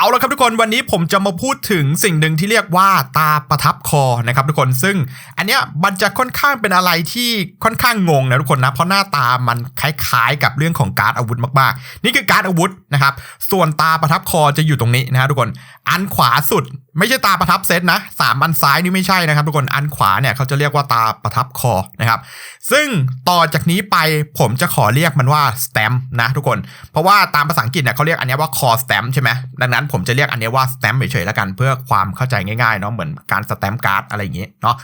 เอาละครับทุกคนวันนี้ผมจะมาพูดถึงสิ่งหนึ่งที่เรียกว่าตาประทับคอนะครับทุกคนซึ่งอันเนี้ยมันจะค่อนข้างเป็นอะไรที่ค่อนข้างงงนะทุกคนนะเพราะหน้าตามันคล้ายๆ กับเรื่องของการ์ดอาวุธมากๆ นี่คือการ์ดอาวุธนะครับส่วนตาประทับคอจะอยู่ตรงนี้นะทุกคนอันขวาสุดไม่ใช่ตาประทับเซตนะสามอันซ้ายนี่ไม่ใช่นะครับทุกคนอันขวาเนี่ยเขาจะเรียกว่าตาประทับคอนะครับซึ่งต่อจากนี้ไปผมจะขอเรียกมันว่าส t ตมนะทุกคน เพราะว่าตามภาษาอังกฤษเนี่ยเขาเรียกอันเนี้ยว่า core stamp ใช่ไหมดังนั้นผมจะเรียกอันนี้ว่า stamp เฉยๆแล้วกันเพื่อความเข้าใจง่ายๆเนาะเหมือนการ stamp card อะไรอย่างเงี้เนาะ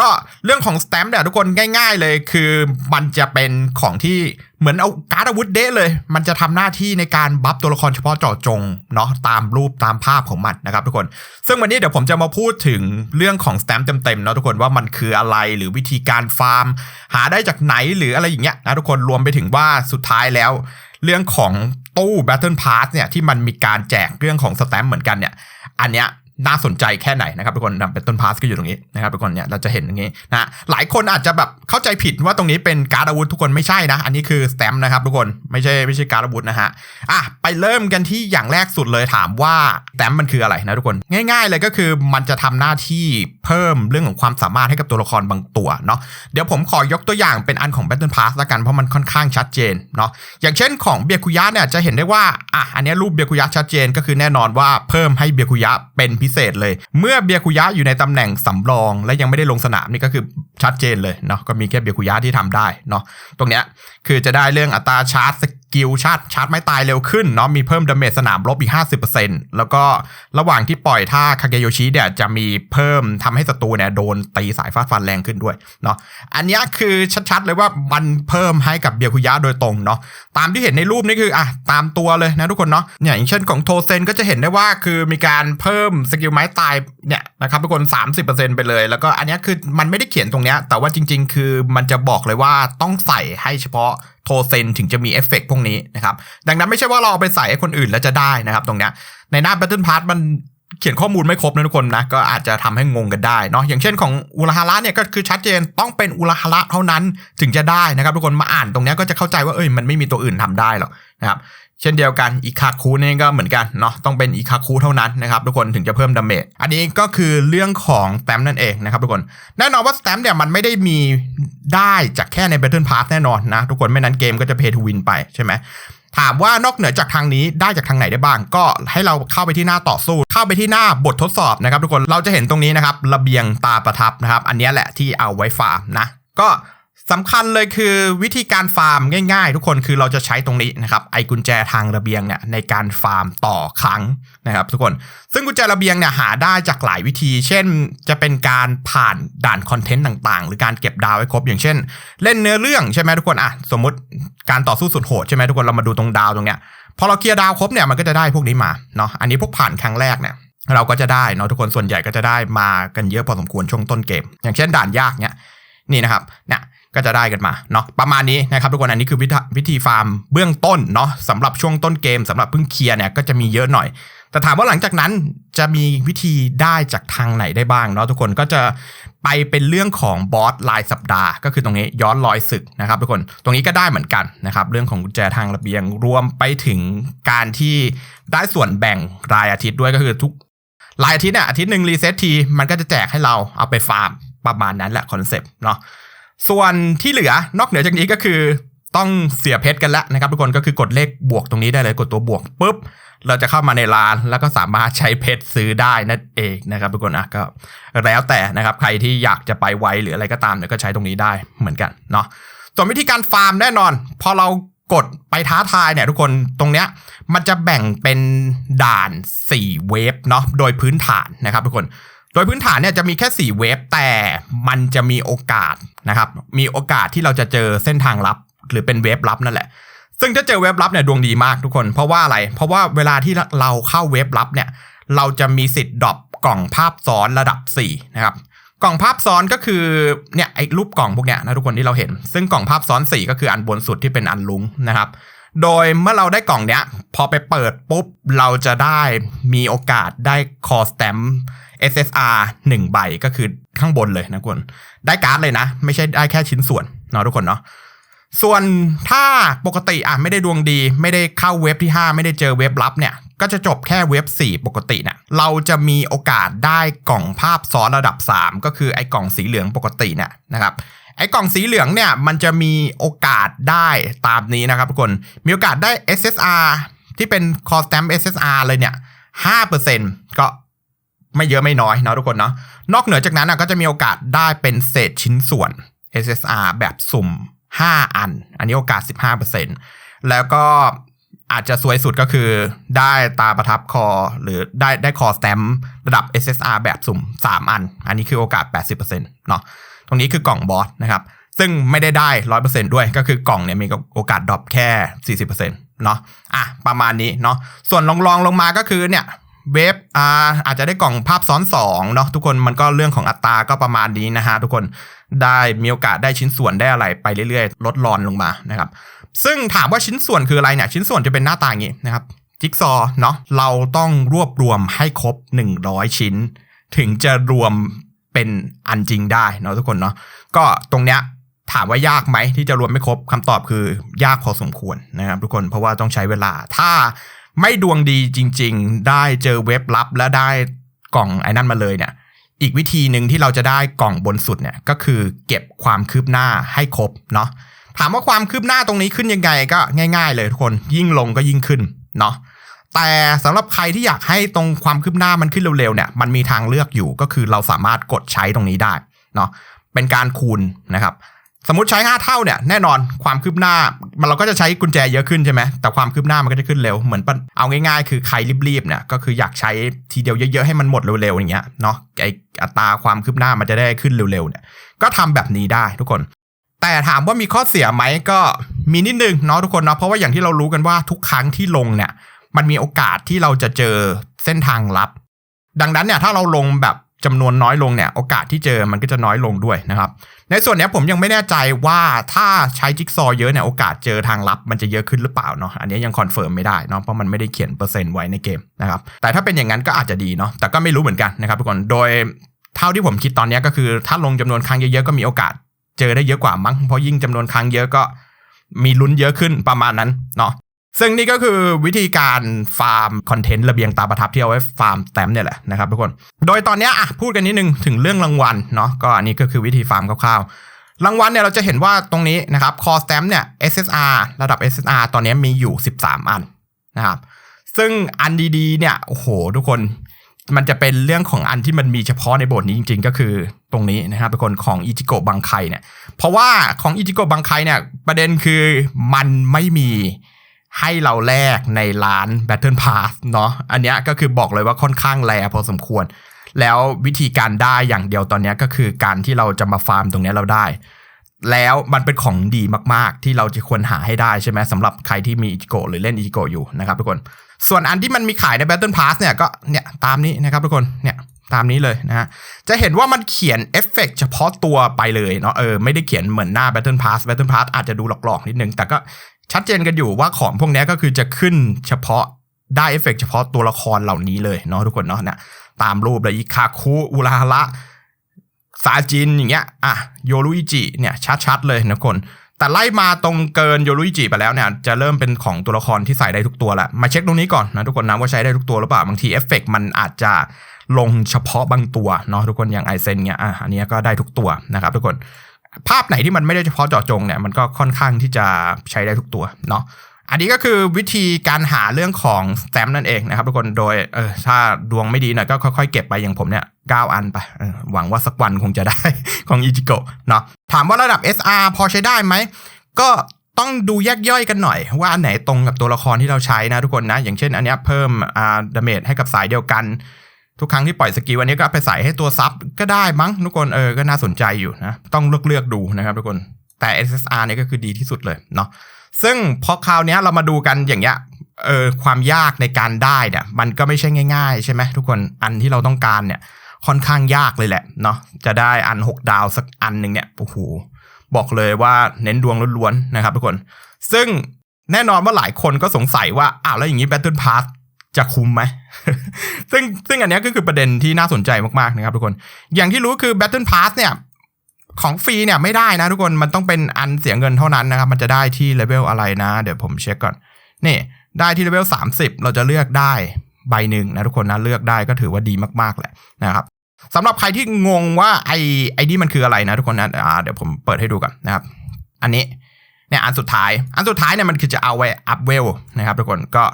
ก็เรื่องของ stamp เนี่ยทุกคนง่าย ๆ เลยคือมันจะเป็นของที่เหมือนเอาการ์ดอาวุธเด้เลย มันจะทำหน้าที่ในการบัฟตัวละครเฉพาะเจาะจงเนาะตามรูปตามภาพของมันนะครับทุกคน ซึ่งวันนี้เดี๋ยวผมจะมาพูดถึงเรื่องของ stamp เต็มๆเนาะทุกคนว่ามันคืออะไรหรือวิธีการฟาร์ม หาได้จากไหนหรืออะไรอย่างเงี้ยนะทุกคนรวมไปถึงว่าสุดท้ายแล้ว เรื่องของ ตู้ Battle Pass เนี่ยที่มันมีการแจกเรื่องของสแตมป์เหมือนกันเนี่ย อันเนี้ยน่าสนใจแค่ไหนนะครับทุกคนนำเป็นต้นพาสก็อยู่ตรงนี้นะครับทุกคนเนี่ยเราจะเห็นอย่างนี้นะหลายคนอาจจะแบบเข้าใจผิดว่าตรงนี้เป็นการอาวุธทุกคนไม่ใช่นะ อันนี้คือสแตมป์นะครับทุกคนไม่ใช่ไม่ใช่การอาวุธนะฮะอะไปเริ่มกันที่อย่างแรกสุดเลยถามว่าสแตมป์มันคืออะไรนะทุกคน ง่าย ๆ เลยก็คือมันจะทำหน้าที่ เพิ่มเรื่องของความสามารถให้กับตัวละครบางตัวเนาะเดี๋ยวผมขอยกตัวอย่างเป็นอันของ Battle Pass ละกันเพราะมันค่อนข้างชัดเจนเนาะอย่างเช่นของเบียคุยะเนี่ยจะเห็นได้ว่าอะอันนี้รูปเบียคุยะชัดเจนก็คือแน่นอนว่าเพิ่มให้เบียคุยะเป็นพิเศษเลย เมื่อเบียคุยะอยู่ในตำแหน่งสำรอง และยังไม่ได้ลงสนามนี่ก็คือ ชัดเจนเลยเนาะก็มีแค่เบียคุยะที่ทำได้เนาะตรงเนี้ยคือจะได้เรื่องอัตราชาร์จสกิลชาร์จชาร์จไม่ตายเร็วขึ้นเนาะมีเพิ่มดาเมจสนามลบอีก 50%แล้วก็ระหว่างที่ปล่อยท่าคาเกโยชิเนี่ยจะมีเพิ่มทำให้ศัตรูเนี่ยโดนตีสายฟาดฟันแรงขึ้นด้วยเนาะอันนี้คือชัดๆเลยว่ามันเพิ่มให้กับเบียคุยะโดยตรงเนาะตามที่เห็นในรูปนี่คืออะตามตัวเลยนะทุกคนเนาะเนี่ยอย่างเช่นของโทเซนก็จะเห็นได้ว่าคือมีการเพิ่มสกิลไม้ตายเนี่ยนะครับทุกคน 30%ไปเลย แล้วก็อันนี้คือมันไม่ได้เขียนตรงเนี้ย แต่ว่าจริง ๆ คือมันจะบอกเลยว่าต้องใส่ให้เฉพาะโทเซนถึงจะมีเอฟเฟกพวกนี้นะครับ ดังนั้นไม่ใช่ว่าเราเอาไปใส่ให้คนอื่นแล้วจะได้นะครับตรงเนี้ย ในหน้า Battle Pass มันเขียนข้อมูลไม่ครบนะทุกคนนะ ก็อาจจะทำให้งงกันได้เนาะอย่างเช่นของอุราฮาระเนี่ยก็คือชัดเจนต้องเป็นอุราฮาระเท่านั้นถึงจะได้นะครับ ทุกคนมาอ่านตรงเนี้ยก็จะเข้าใจว่าเอ้ยมันไม่มีตัวอื่นทำได้หรอกนะครับ เช่นเดียวกันอีคาคูนี่ก็เหมือนกันเนาะต้องเป็นอีคาคูเท่านั้นนะครับทุกคนถึงจะเพิ่มดาเมจอันนี้ก็คือเรื่องของสแตมนั่นเองนะครับทุกคนแน่นอนว่าสแตมเนี่ยมันไม่ได้มีได้จากแค่ใน Battle Pass แน่นอนนะทุกคนไม่นั้นเกมก็จะ pay to win ไปใช่ไหมถามว่านอกเหนือจากทางนี้ได้จากทางไหนได้บ้าง ก็ให้เราเข้าไปที่หน้าต่อสู้ เข้าไปที่หน้าบททดสอบนะครับทุกคนเราจะเห็นตรงนี้นะครับระเบียงตาประทับนะครับ อันนี้แหละที่เอาไว้ฟาร์มนะก็ สำคัญเลยคือวิธีการฟาร์มง่ายๆ ทุกคนคือเราจะใช้ตรงนี้นะครับไอ้กุญแจทางระเบียงเนี่ยในการฟาร์มต่อครั้งนะครับทุกคนซึ่งกุญแจระเบียงเนี่ยหาได้จากหลายวิธี เช่น จะเป็นการผ่านด่านคอนเทนต์ต่างๆ หรือการเก็บดาวให้ครบอย่างเช่น เล่นเนื้อเรื่องใช่ไหมทุกคนอะสมมติการต่อสู้สุดโหดใช่ไหมทุกคนเรามาดูตรงดาวตรงเนี้ยพอเราเคลียร์ดาวครบเนี่ยมันก็จะได้พวกนี้มาเนาะอันนี้พวกผ่านครั้งแรกเนี่ยเราก็จะได้เนาะทุกคนส่วนใหญ่ก็จะได้มากันเยอะพอสมควรช่วงต้นเกม อย่างเช่นด่านยากเนี่ยนี่นะครับเนี่ย ก็จะได้กันมาเนาะประมาณนี้นะครับทุกคนอันนี้คือวิธีวิธีฟาร์มเบื้องต้นเนาะสำหรับช่วงต้นเกมสำหรับเพิ่งเคลียร์เนี่ยก็จะมีเยอะหน่อย แต่ถามว่าหลังจากนั้นจะมีวิธีได้จากทางไหนได้บ้างเนาะทุกคนก็จะไปเป็นเรื่องของบอสรายสัปดาห์ ก็คือตรงนี้ย้อนรอยศึกนะครับทุกคนตรงนี้ก็ได้เหมือนกันนะครับเรื่องของกุญแจทางระเบียงรวมไปถึงการที่ได้ส่วนแบ่งรายอาทิตย์ด้วยก็คือทุกรายอาทิตย์เนี่ยอาทิตย์หนึ่งรีเซ็ตทีมันก็จะแจกให้เราเอาไปฟาร์มประมาณนั้นแหละคอนเซปต์เนาะ ส่วนที่เหลือนอกเหนือจากนี้ก็คือต้องเสียเพชรกันแล้วนะครับทุกคนก็คือกดเลขบวกตรงนี้ได้เลยกดตัวบวกปุ๊บ เราจะเข้ามาในร้านแล้วก็สามารถใช้เพชรซื้อได้นั่นเองนะครับทุกคนอะก็แล้วแต่นะครับใครที่อยากจะไปไวหรืออะไรก็ตามเนี่ยก็ใช้ตรงนี้ได้เหมือนกันเนาะส่วนวิธีการฟาร์มแน่นอน พอเรากดไปท้าทายเนี่ยทุกคนตรงเนี้ยมันจะแบ่งเป็นด่าน 4 เวฟเนาะโดยพื้นฐานนะครับทุกคน โดยพื้นฐานเนี่ยจะมีแค่ 4 เวฟแต่มันจะมีโอกาสนะครับ มีโอกาสที่เราจะเจอเส้นทางลับ หรือเป็นเวฟลับนั่นแหละ ซึ่งถ้าเจอเวฟลับเนี่ยดวงดีมากทุกคน เพราะว่าอะไร เพราะว่าเวลาที่เราเข้าเวฟลับเนี่ย เราจะมีสิทธิ์ดรอปกล่องภาพซ้อนระดับ 4 นะครับ กล่องภาพซ้อนก็คือเนี่ยไอ้รูปกล่องพวกเนี้ยนะทุกคนที่เราเห็น ซึ่งกล่องภาพซ้อน 4 ก็คืออันบนสุดที่เป็นอันลุงนะครับโดยเมื่อเราได้กล่องเนี้ย พอไปเปิดปุ๊บ เราจะได้มีโอกาสได้คอสแตม SSR 1 ใบก็คือข้างบนเลยนะทุกคนได้การ์ดเลยนะ ไม่ใช่ได้แค่ชิ้นส่วนเนาะทุกคนเนาะส่วนถ้าปกติอะไม่ได้ดวงดี ไม่ได้เข้าเว็บที่ 5 ไม่ได้เจอเว็บลับเนี่ย ก็จะจบแค่เว็บ 4 ปกติเนี่ยเราจะมีโอกาสได้กล่องภาพซ้อนระดับ 3 ก็คือไอ้กล่องสีเหลืองปกติเนี่ยนะครับไอ้กล่องสีเหลืองเนี่ยมันจะมีโอกาสได้ตามนี้นะครับทุกคนมีโอกาสได้ SSR ที่เป็น Core Stamp SSR เลยเนี่ย5%ก็ ไม่เยอะไม่น้อยเนาะทุกคนเนาะนอกเหนือจากนั้นก็จะมีโอกาสได้เป็นเศษชิ้นส่วน SSR แบบสุ่ม 5 อัน อันนี้โอกาส 15%แล้วก็อาจจะสวยสุดก็คือได้ตาประทับคอ หรือได้ได้คอสแตมระดับ SSR แบบสุ่ม 3 อัน อันนี้คือโอกาส 80%เนาะตรงนี้คือกล่องบอสนะครับ ซึ่งไม่ได้ได้ 100%ด้วยก็คือกล่องเนี่ยมีโอกาสดรอปแค่ 40%เนาะอะประมาณนี้เนาะส่วนลองลองลงมาก็คือเนี่ย เวฟอาอาจจะได้กล่องภาพซ้อน2เนาะทุกคนมันก็เรื่องของอัตราก็ประมาณนี้นะฮะทุกคนได้มีโอกาสได้ชิ้นส่วนได้อะไรไปเรื่อยๆ ลดรอนลงมานะครับซึ่งถามว่าชิ้นส่วนคืออะไรเนี่ยชิ้นส่วนจะเป็นหน้าตาอย่างนี้นะครับจิ๊กซอเนาะเราต้องรวบรวมให้ครบ 100 ชิ้น ถึงจะรวมเป็นอันจริงได้เนาะทุกคนเนาะก็ตรงเนี้ยถามว่ายากไหมที่จะรวมไม่ครบคำตอบคือยากพอสมควรนะครับทุกคนเพราะว่าต้องใช้เวลาถ้า ไม่ดวงดีจริง ๆ ได้เจอเว็บลับและได้กล่องไอ้นั่นมาเลยเนี่ย อีกวิธีหนึ่งที่เราจะได้กล่องบนสุดเนี่ยก็คือเก็บความคืบหน้าให้ครบเนาะถามว่าความคืบหน้าตรงนี้ขึ้นยังไงก็ง่าย ๆ เลยทุกคนยิ่งลงก็ยิ่งขึ้นเนาะแต่สำหรับใครที่อยากให้ตรงความคืบหน้ามันขึ้นเร็วๆเนี่ยมันมีทางเลือกอยู่ก็คือเราสามารถกดใช้ตรงนี้ได้เนาะเป็นการคูณนะครับ สมมติใช้ 5 เท่าเนี่ยแน่นอนความคืบหน้า มันเราก็จะใช้กุญแจเยอะขึ้นใช่ไหมแต่ความคืบหน้ามันก็จะขึ้นเร็วเหมือนเอาง่ายๆ คือใครรีบๆเนี่ยก็คืออยากใช้ทีเดียวเยอะๆให้มันหมดเร็วๆอย่างเงี้ยเนาะไออัตราความคืบหน้ามันจะได้ขึ้นเร็วๆเนี่ยก็ทำแบบนี้ได้ทุกคน แต่ถามว่ามีข้อเสียไหมก็มีนิดนึงเนาะทุกคนเนาะเพราะว่าอย่างที่เรารู้กันว่าทุกครั้งที่ลงเนี่ยมันมีโอกาสที่เราจะเจอเส้นทางลับ ดังนั้นเนี่ยถ้าเราลงแบบจำนวนน้อยลงเนี่ยโอกาสที่เจอมันก็จะน้อยลงด้วยนะครับ ในส่วนนี้ผมยังไม่แน่ใจว่าถ้าใช้จิ๊กซอว์เยอะเนี่ยโอกาสเจอทางลับมันจะเยอะขึ้นหรือเปล่าเนาะอันนี้ยังคอนเฟิร์มไม่ได้เนาะเพราะมันไม่ได้เขียนเปอร์เซ็นต์ไว้ในเกมนะครับแต่ถ้าเป็นอย่างนั้นก็อาจจะดีเนาะแต่ก็ไม่รู้เหมือนกันนะครับทุกคนโดยเท่าที่ผมคิดตอนนี้ก็คือ ถ้าลงจำนวนครั้งเยอะๆก็มีโอกาส เจอได้เยอะกว่ามั้งเพราะยิ่งจำนวนครั้งเยอะก็มีลุ้นเยอะขึ้นประมาณนั้นเนาะ ซึ่งนี่ก็คือวิธีการฟาร์มคอนเทนต์ระเบียงตาประทับที่เอาไว้ฟาร์มแต้มเนี่ยแหละนะครับทุกคน โดยตอนนี้อะพูดกันนิดนึงถึงเรื่องรางวัลเนาะก็อันนี้ก็คือวิธีฟาร์มคร่าวๆ รางวัลเนี่ยเราจะเห็นว่าตรงนี้นะครับคอสแตมเนี่ย SSR ระดับ SSR ตอนนี้มีอยู่ 13 อันนะครับซึ่งอันดีๆเนี่ยโอ้โหทุกคนมันจะเป็นเรื่องของอันที่มันมีเฉพาะในบทนี้จริง ๆ ก็คือตรงนี้นะครับทุกคนของอิจิโกะบังไคเนี่ยเพราะว่าของอิจิโกะบังไคเนี่ยประเด็นคือมันไม่มี ให้เราแลกในร้าน Battle Pass เนาะอันเนี้ยก็คือบอกเลยว่าค่อนข้างแรพอสมควร แล้ววิธีการได้อย่างเดียวตอนนี้ก็คือการที่เราจะมาฟาร์มตรงนี้เราได้ แล้วมันเป็นของดีมากๆ ที่เราจะควรหาให้ได้ใช่ไหมสำหรับใครที่มีอิจิโกหรือเล่นอิจิโกอยู่นะครับทุกคน ส่วนอันที่มันมีขายใน Battle Pass เนี่ยก็เนี่ยตามนี้นะครับทุกคนเนี่ยตามนี้เลยนะฮะ จะเห็นว่ามันเขียนเอฟเฟกเฉพาะตัวไปเลยเนาะเออไม่ได้เขียนเหมือนหน้า Battle Pass Battle Pass อาจจะดูหลอกๆนิดนึง แต่ก็ ชัดเจนกันอยู่ว่าของพวกนี้ก็คือจะขึ้นเฉพาะได้เอฟเฟกเฉพาะตัวละครเหล่านี้เลยเนาะทุกคนเนาะเนี่ยตามรูปเลยอิคาคุอุราฮาระซาจินอย่างเงี้ยอะโยรุอิจิเนี่ยชัดๆเลยนะคน แต่ไล่มาตรงเกินโยรุอิจิไปแล้วเนี่ยจะเริ่มเป็นของตัวละครที่ใส่ได้ทุกตัวละมาเช็คตรงนี้ก่อนนะทุกคนนะว่าใช้ได้ทุกตัวหรือเปล่าบางทีเอฟเฟกมันอาจจะลงเฉพาะบางตัวเนาะทุกคนอย่างไอเซนเนี่ยอะอันนี้ก็ได้ทุกตัวนะครับทุกคน ภาพไหนที่มันไม่ได้เฉพาะเจาะจงเนี่ยมันก็ค่อนข้างที่จะใช้ได้ทุกตัวเนาะอันนี้ก็คือวิธีการหาเรื่องของสแตมนั่นเองนะครับทุกคนโดยเออถ้าดวงไม่ดีหน่อยก็ค่อยๆเก็บไปอย่างผมเนี่ย9อันไปหวังว่าสักวันคงจะได้ของอิจิโกะเนาะถามว่าระดับ SR พอใช้ได้ไหม ก็ต้องดูแยกย่อยกันหน่อย ว่าอันไหนตรงกับตัวละครที่เราใช้นะทุกคนนะ อย่างเช่นอันนี้เพิ่มอ่าดาเมจให้กับสายเดียวกัน ทุกครั้งที่ปล่อยสกิลวันนี้ก็ไปใส่ให้ตัวซับก็ได้มั้งทุกคนเออก็น่าสนใจอยู่นะ ต้องเลือกเลือกดูนะครับทุกคนแต่ SSR เนี่ยก็คือดีที่สุดเลยเนาะซึ่งพอคราวนี้เรามาดูกันอย่างเงี้ยเออความยากในการได้เนี่ยมันก็ไม่ใช่ง่าย ๆ ใช่ไหมทุกคนอันที่เราต้องการเนี่ยค่อนข้างยากเลยแหละเนาะจะได้อัน 6 ดาวสักอันหนึ่งเนี่ยโอ้โหบอกเลยว่าเน้นดวงล้วนๆนะครับทุกคน ซึ่งแน่นอนว่าหลายคนก็สงสัยว่าอ้าวแล้วอย่างนี้ Battle Pass จะคุ้มไหม ซึ่งซึ่งอันนี้ก็คือประเด็นที่น่าสนใจมากๆนะครับทุกคน อย่างที่รู้คือ Battle Pass เนี่ย ของฟรีเนี่ยไม่ได้นะทุกคน มันต้องเป็นอันเสียเงินเท่านั้นนะครับ มันจะได้ที่เลเวลอะไรนะ เดี๋ยวผมเช็คก่อน นี่ ได้ที่เลเวล 30 เราจะเลือกได้ใบหนึ่งนะทุกคนนะ เลือกได้ก็ถือว่าดีมากๆแหละนะครับสำหรับใครที่งงว่าไอไอนี่มันคืออะไรนะทุกคนนะอ่าเดี๋ยวผมเปิดให้ดูก่อนนะครับ อันนี้เนี่ยอันสุดท้าย อันสุดท้ายเนี่ยมันคือจะเอาไว้อัพเวลนะครับทุกคนก็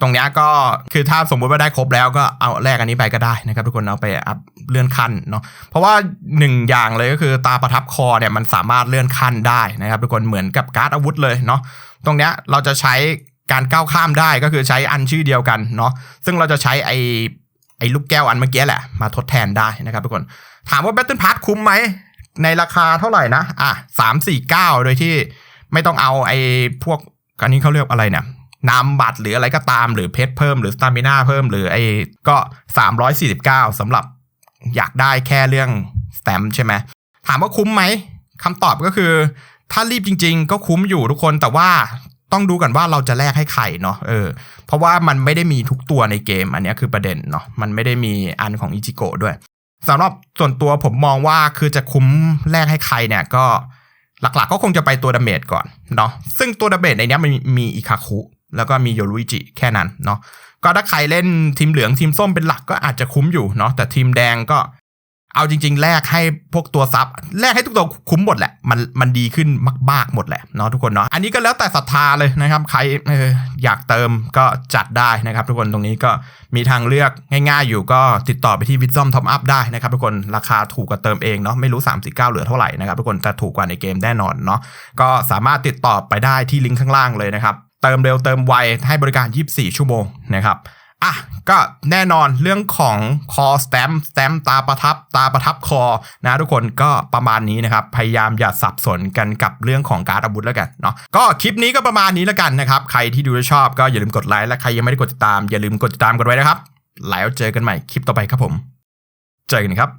ตรงนี้ก็คือถ้าสมมุติว่าได้ครบแล้วก็เอาแลกอันนี้ไปก็ได้นะครับ ทุกคนเอาไปอัพเลื่อนขั้นเนาะเพราะว่าหนึ่งอย่างเลยก็คือตาประทับคอเนี่ยมันสามารถเลื่อนขั้นได้นะครับ ทุกคนเหมือนกับการ์ดอาวุธเลยเนาะตรงเนี้ยเราจะใช้การก้าวข้ามได้ก็คือใช้อันชื่อเดียวกันเนาะซึ่งเราจะใช้ไอไอลูกแก้วอันเมื่อกี้แหละมาทดแทนได้นะครับทุกคน ถามว่า Battle Pass คุ้มไหม ในราคาเท่าไหร่นะ อะสามสี่เก้าโดยที่ไม่ต้องเอาไอ้พวกอันนี้เขาเรียกอะไรเนี่ย นามบัตรหรืออะไรก็ตามหรือเพชรเพิ่มหรือสตามิน่าเพิ่มหรือไอ้ก็สามร้อยสี่สิบเก้าสำหรับอยากได้แค่เรื่องสแตมใช่ไหมถามว่าคุ้มไหมคำตอบก็คือ ถ้ารีบจริง ๆ ก็คุ้มอยู่ทุกคนแต่ว่าต้องดูกันว่าเราจะแลกให้ใครเนาะเออเพราะว่ามันไม่ได้มีทุกตัวในเกม อันนี้คือประเด็นเนาะมันไม่ได้มีอันของอิจิโกะด้วยสำหรับส่วนตัวผมมองว่าคือจะคุ้มแลกให้ใครเนี่ยก็หลักๆก็คงจะไปตัวดาเมจก่อนเนาะซึ่งตัวดาเมจในเนี้ยมันมีอิคาคุ แล้วก็มีโยรุจิแค่นั้นเนาะก็ถ้าใครเล่นทีมเหลืองทีมส้มเป็นหลักก็อาจจะคุ้มอยู่เนาะแต่ทีมแดงก็เอาจริง ๆ แลกให้พวกตัวซับแลกให้ทุกตัวคุ้มหมดแหละ มันมันดีขึ้นมากๆหมดแหละเนาะทุกคนเนาะอันนี้ก็แล้วแต่ศรัทธาเลยนะครับ ใครอออยากเติมก็จัดได้นะครับ ทุกคนตรงนี้ก็มีทางเลือกง่าย ๆ อยู่ก็ติดต่อไปที่วิ s ซอมท็อปอัพได้นะครับ ทุกคนราคาถูกกว่าเติมเองเนาะไม่รู้ 3 9 เหลือเท่าไหร่นะครับ ทุกคนแต่ถูกกว่าในเกมแน่นอนเนาะก็สามารถติดต่อไปได้ที่ลิงก์ข้างล่างเลยนะครับ เติมเร็วเติมไวให้บริการ 24 ชั่วโมงนะครับอะก็แน่นอนเรื่องของคอสแตมสแตมตาประทับตาประทับคอนะทุกคนก็ประมาณนี้นะครับ พยายามอย่าสับสนกันกับเรื่องของการอาวุธแล้วกันเนาะก็คลิปนี้ก็ประมาณนี้แล้วกันนะครับ ใครที่ดูแลชอบก็อย่าลืมกดไลค์และใครยังไม่ได้กดติดตามอย่าลืมกดติดตามกันไว้นะครับ แล้วเจอกันใหม่คลิปต่อไปครับผม เจอกันครับ